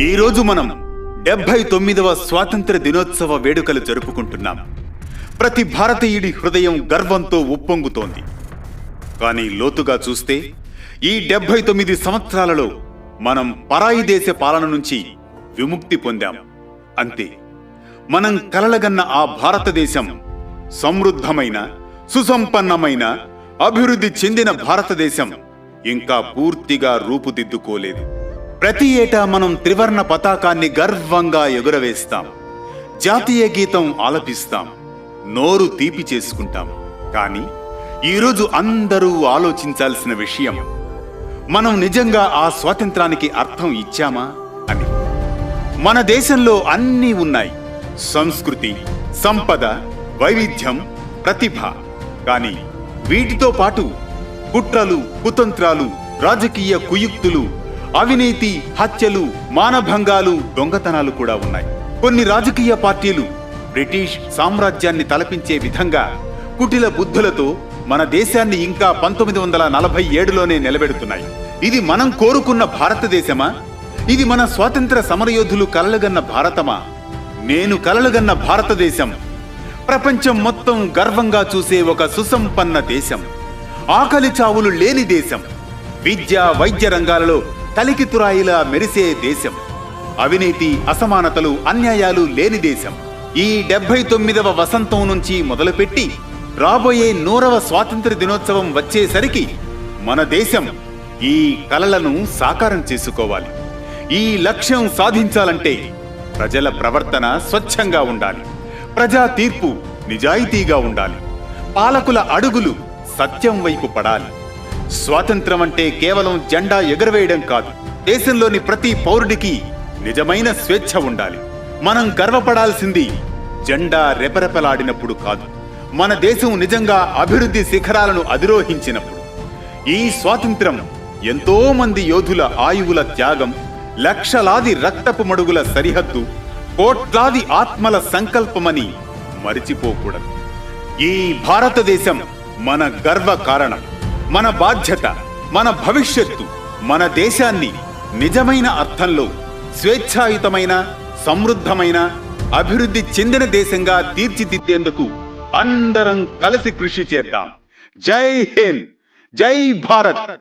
ఈ రోజు మనం డెబ్బై తొమ్మిదవ స్వాతంత్ర దినోత్సవ వేడుకలు జరుపుకుంటున్నాం. ప్రతి భారతీయుడి హృదయం గర్వంతో ఉప్పొంగుతోంది. కానీ లోతుగా చూస్తే ఈ డెబ్బై తొమ్మిది సంవత్సరాలలో మనం పరాయి దేశ పాలన నుంచి విముక్తి పొందాం. అంతే. మనం కలలగన్న ఆ భారతదేశం సమృద్ధమైన సుసంపన్నమైన అభివృద్ధి చెందిన భారతదేశం ఇంకా పూర్తిగా రూపుదిద్దుకోలేదు. ప్రతి ఏటా మనం త్రివర్ణ పతాకాన్ని గర్వంగా ఎగురవేస్తాం. జాతీయ గీతం ఆలపిస్తాం. నోరు తీపి చేసుకుంటాం. కానీ ఈరోజు అందరూ ఆలోచించాల్సిన విషయం మనం నిజంగా ఆ స్వాతంత్రానికి అర్థం ఇచ్చామా అని. మన దేశంలో అన్నీ ఉన్నాయి. సంస్కృతి సంపద వైవిధ్యం ప్రతిభ. కానీ వీటితో పాటు కుట్రలు కుతంత్రాలు రాజకీయ కుయుక్తులు అవినీతి హత్యలు మానభంగాలు దొంగతనాలు కూడా ఉన్నాయి. కొన్ని రాజకీయ పార్టీలు బ్రిటిష్ సామ్రాజ్యాన్ని తలపించే విధంగా కుటిల బుద్ధులతో మన దేశాన్ని ఇంకా పంతొమ్మిది వందల నలభై ఏడులోనే నిలబెడుతున్నాయి. ఇది మనం కోరుకున్న భారతదేశమా? ఇది మన స్వాతంత్ర సమరయోధులు కలలుగన్న భారతమా? నేను కలలుగన్న భారతదేశం. ప్రపంచం మొత్తం గర్వంగా చూసే ఒక సుసంపన్న దేశం. ఆకలి చావులు లేని దేశం. విద్య వైద్య రంగాలలో కలికితురాయిలా మెరిసే దేశం. అవినీతి అసమానతలు అన్యాయాలు లేని దేశం. ఈ డెబ్బై తొమ్మిదవ వసంతం నుంచి మొదలుపెట్టి రాబోయే నూరవ స్వాతంత్ర దినోత్సవం వచ్చేసరికి మన దేశం ఈ కలలను సాకారం చేసుకోవాలి. ఈ లక్ష్యం సాధించాలంటే ప్రజల ప్రవర్తన స్వచ్ఛంగా ఉండాలి. ప్రజా తీర్పు నిజాయితీగా ఉండాలి. పాలకుల అడుగులు సత్యం వైపు పడాలి. స్వాతంత్రం అంటే కేవలం జెండా ఎగరవేయడం కాదు. దేశంలోని ప్రతి పౌరుడికి నిజమైన స్వేచ్ఛ ఉండాలి. మనం గర్వపడాల్సింది జెండా రెపరెపలాడినప్పుడు కాదు. మన దేశం నిజంగా అభివృద్ధి శిఖరాలను అధిరోహించినప్పుడు. ఈ స్వాతంత్రం ఎంతో మంది యోధుల ఆయువుల త్యాగం లక్షలాది రక్తపు మడుగుల సరిహద్దు కోట్లాది ఆత్మల సంకల్పమని మరిచిపోకూడదు. ఈ భారతదేశం మన గర్వ కారణం. మన బాధ్యత మన భవిష్యత్తు మన దేశాన్ని నిజమైన అర్థంలో స్వేచ్ఛాయుతమైన సమృద్ధమైన అభివృద్ధి చెందిన దేశంగా తీర్చిదిద్దేందుకు అందరం కలిసి కృషి చేద్దాం. జై హింద్ జై భారత్.